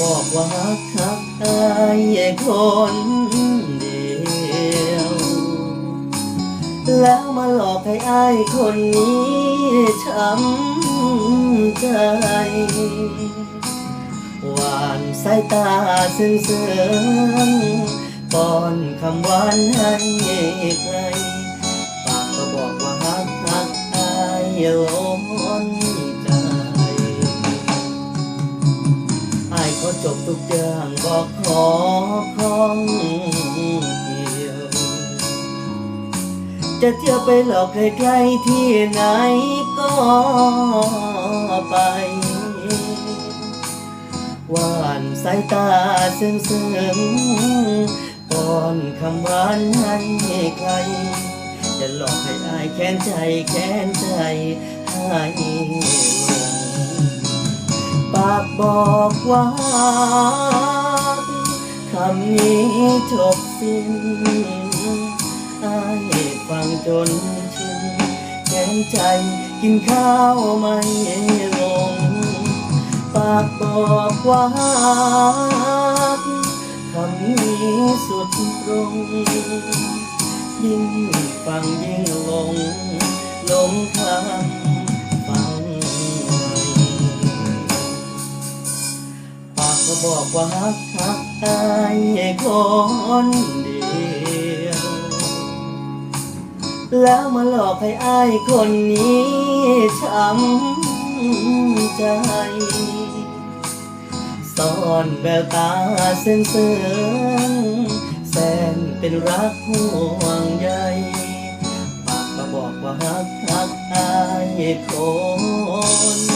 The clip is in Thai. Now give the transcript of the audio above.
บอกว่าฮักฮักอายคนเดียว แล้วมาหลอกให้อายคนนี้ช้ำใจหวานสายตาซึ้งเสือป้อนคำหวานให้ใครปากก็บอกว่าฮักฮักอายล้ อย่างบอกขอข้องเกี่ยว จะเที่ยวไปหลอกใครๆที่ไหนก็ไปหวานสายตาซึ้งซึ้งป้อนคำหวานให้ใคร จะหลอกให้อายแค้นใจแค้นใจให้ บอกว่าคำนี้จบสิ้นอายฟังจนชินแค้นใจกินข้าวไม่ลง ปากบอกว่าคำนี้สุดตรงยิ่งฟังยิ่งหลงหลงคำ ก็บอกว่าฮักฮักอายคนเดียว แล้วมาหลอกให้อายคนนี้ช้ำใจซ่อนแววตาเส้นเสืองแสนเป็นรักห่วงใยปากก็บอกว่าฮักฮักอายคน